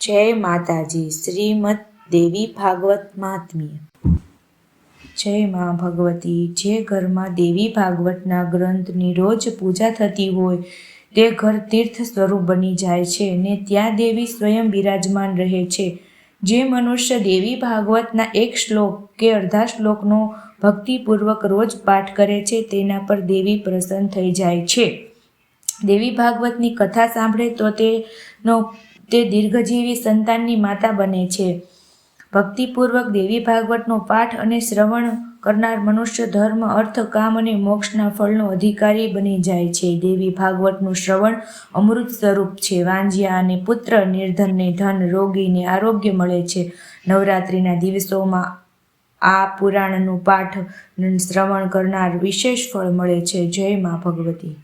જય માતાજી, શ્રીમદ દેવી ભાગવત મહાત્મ્ય જય મા ભગવતી, જે ઘરમાં દેવી ભાગવતના ગ્રંથની રોજ પૂજા થતી હોય, તે ઘર તીર્થ સ્વરૂપ બની જાય છે ને ત્યાં દેવી સ્વયં બિરાજમાન રહે છે. જે મનુષ્ય દેવી ભાગવતના એક શ્લોક કે અડધા શ્લોકનો ભક્તિપૂર્વક રોજ પાઠ કરે છે, તેના પર દેવી પ્રસન્ન થઈ જાય છે. દેવી ભાગવતની કથા સાંભળે તો તેનો તે દીર્ઘજીવી સંતાનની માતા બને છે. ભક્તિપૂર્વક દેવી ભાગવતનો પાઠ અને શ્રવણ કરનાર મનુષ્ય ધર્મ, અર્થ, કામ અને મોક્ષના ફળનો અધિકારી બની જાય છે. દેવી ભાગવતનું શ્રવણ અમૃત સ્વરૂપ છે. વાંજિયા અને પુત્ર નિર્ધનને ધન, રોગીને આરોગ્ય મળે છે. નવરાત્રિના દિવસોમાં આ પુરાણનું પાઠ શ્રવણ કરનાર વિશેષ ફળ મળે છે. જય મા ભગવતી.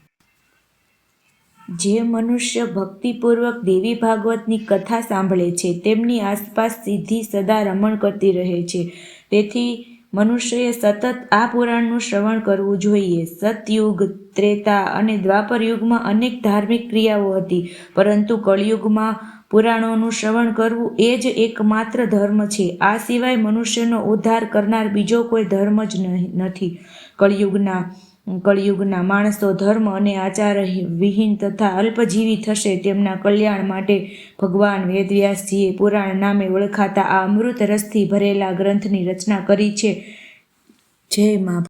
જે મનુષ્ય ભક્તિપૂર્વક દેવી ભાગવતની કથા સાંભળે છે, તેમની આસપાસ સિદ્ધિ સદા રમણ કરતી રહે છે. તેથી મનુષ્યએ સતત આ પુરાણનું શ્રવણ કરવું જોઈએ. સતયુગ, ત્રેતા અને દ્વાપર યુગમાં અનેક ધાર્મિક ક્રિયાઓ હતી, પરંતુ કળિયુગમાં પુરાણોનું શ્રવણ કરવું એ જ એકમાત્ર ધર્મ છે. આ સિવાય મનુષ્યનો ઉદ્ધાર કરનાર બીજો કોઈ ધર્મ જ નથી. કળિયુગના કળિયુગના માણસો ધર્મ અને આચાર વિહીન તથા અલ્પજીવી થશે તેમના કલ્યાણ માટે ભગવાન વેદવ્યાસજીએ પુરાણ નામે ઓળખાતા આ અમૃત રસથી ભરેલા ગ્રંથની રચના કરી છે. જય મા